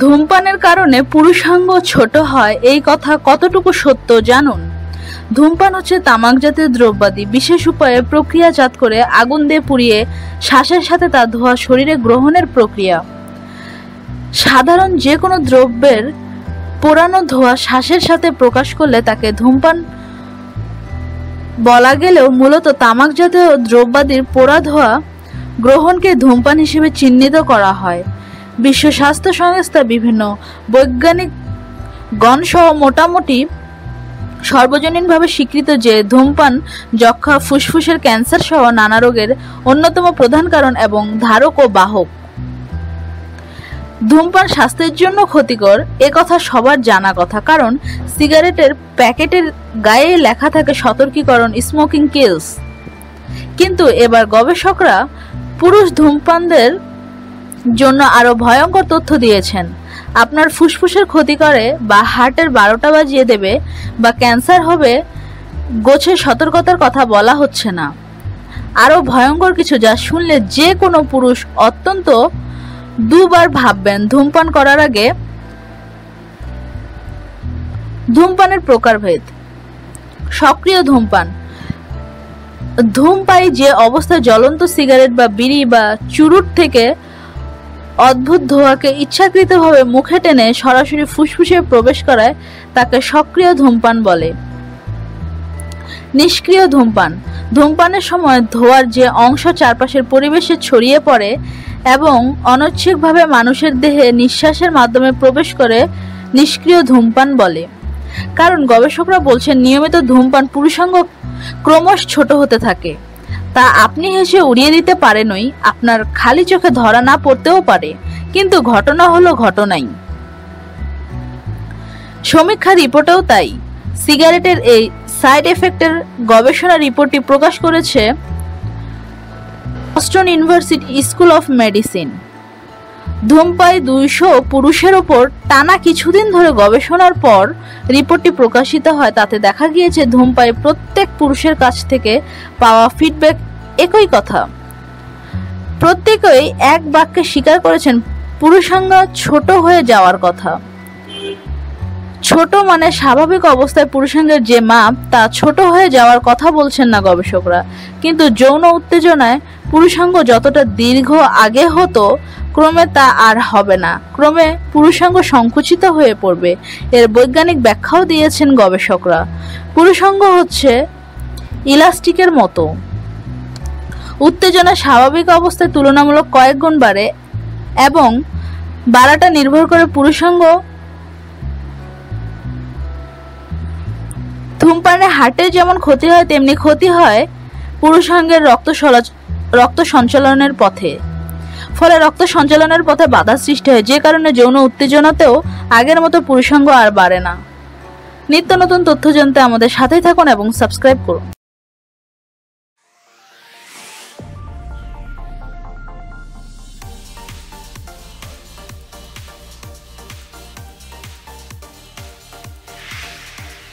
ধূমপানের কারণে পুরুষাঙ্গ ছোট হয়, এই কথা কতটুকু সত্য জানুন? ধূমপান হচ্ছে তামাক জাতীয় দ্রব্যাদি। বিশেষ উপায়ে প্রক্রিয়াজাত করে আগুন দিয়ে পুড়িয়ে শ্বাসের সাথে তা ধোয়া শরীরে গ্রহণের প্রক্রিয়া। সাধারণ যে কোনো দ্রব্যের পোড়ানো ধোয়া শ্বাসের সাথে প্রকাশ করলে তাকে ধূমপান বলা গেলেও মূলত তামাক জাতীয় দ্রব্যাদির পোড়া ধোয়া গ্রহণকে ধূমপান হিসেবে চিহ্নিত করা হয়। বিশ্ব স্বাস্থ্য সংস্থা বিভিন্ন বৈজ্ঞানিক গণসহ মোটামুটি সর্বজনীনভাবে স্বীকৃত যে ধূমপান যক্ষা ফুসফুসের ক্যান্সার সহ নানা রোগের অন্যতম প্রধান কারণ এবং ধারক ও বাহক। ধূমপান স্বাস্থ্যের জন্য ক্ষতিকর, এ কথা সবার জানা কথা, কারণ সিগারেটের প্যাকেটের গায়ে লেখা থাকে সতর্কীকরণ, স্মোকিং কিলস। কিন্তু এবার গবেষকরা পুরুষ ধূমপানদের জন্য আরও ভয়ঙ্কর তথ্য দিয়েছেন। আপনার ফুসফুসের ক্ষতি করে বা হার্টের বারোটা বাজিয়ে দেবে বা ক্যান্সার হবে গোছের সতর্কতার কথা বলা হচ্ছে না। আরও ভয়ঙ্কর কিছু যা শুনলে যে কোনো পুরুষ অত্যন্ত দুবার ভাববেন, ধূমপান করার আগে ধূমপানের প্রকারভেদ। সক্রিয় ধূমপান। ধূমপাই যে অবস্থায় জ্বলন্ত সিগারেট বা বিড়ি বা চুরুট থেকে অদ্ভুত ধোঁয়াকে ইচ্ছাকৃতভাবে মুখে টেনে সরাসরি ফুসফুসে প্রবেশ করায় তাকে সক্রিয় ধূমপান বলে। নিষ্ক্রিয় ধূমপান। ধূমপানের সময় ধোঁয়ার যে অংশ চারপাশের পরিবেশে ছড়িয়ে পড়ে এবং অনৈচ্ছিকভাবে মানুষের দেহে নিঃশ্বাসের মাধ্যমে প্রবেশ করে নিষ্ক্রিয় ধূমপান বলে। কারণ গবেষকরা বলছেন নিয়মিত ধূমপান পুরুষাঙ্গ ক্রমশ ছোট হতে থাকে। তা আপনি হেসে উড়িয়ে দিতে পারেনই। আপনার খালি চোখে ধরা না পড়তেও পারে, কিন্তু ঘটনা হলো ঘটনাই। সমীক্ষা রিপোর্টেও তাই। সিগারেটের এই সাইড এফেক্টের গবেষণা রিপোর্টটি প্রকাশ করেছে Boston University school of medicine. ধূমপাই দুইশো পুরুষের ওপর টানা কিছুদিন ধরে গবেষণার পর রিপোর্টটি প্রকাশিত হয়। তাতে দেখা গিয়েছে ধূমপাই প্রত্যেক পুরুষের কাছ থেকে পাওয়া ফিডব্যাক একই কথা। প্রত্যেকেই এক বাক্যে স্বীকার করেছেন, পুরুষাঙ্গ ছোট হয়ে যাওয়ার কথা। ছোট মানে স্বাভাবিক অবস্থায় পুরুষাঙ্গের যে মাপ তা ছোট হয়ে যাওয়ার কথা বলছেন না গবেষকরা। কিন্তু যৌন উত্তেজনায় পুরুষাঙ্গ যতটা দীর্ঘ আগে হতো, ক্রমে তা আর হবে না। ক্রমে পুরুষাঙ্গ সংকুচিত হয়ে পড়বে, এর বৈজ্ঞানিক ব্যাখ্যাও দিয়েছেন গবেষকরা। পুরুষাঙ্গ হচ্ছে ইলাস্টিকের মতো। উত্তেজনা স্বাভাবিক অবস্থায় তুলনামূলক কয়েক গুণ বাড়ে এবং বাড়াটা নির্ভর করে পুরুষাঙ্গ ধূমপানে হার্টের যেমন ক্ষতি হয়, তেমনি ক্ষতি হয় পুরুষাঙ্গের রক্ত রক্ত সঞ্চালনের পথে। ফলে রক্ত সঞ্চালনের পথে বাধা সৃষ্টি হয়, যে কারণে যৌন উত্তেজনাতেও আগের মতো পুরুষাঙ্গ আর বাড়ে না। নিত্য নতুন তথ্য জানতে আমাদের সাথেই থাকুন এবং সাবস্ক্রাইব করুন।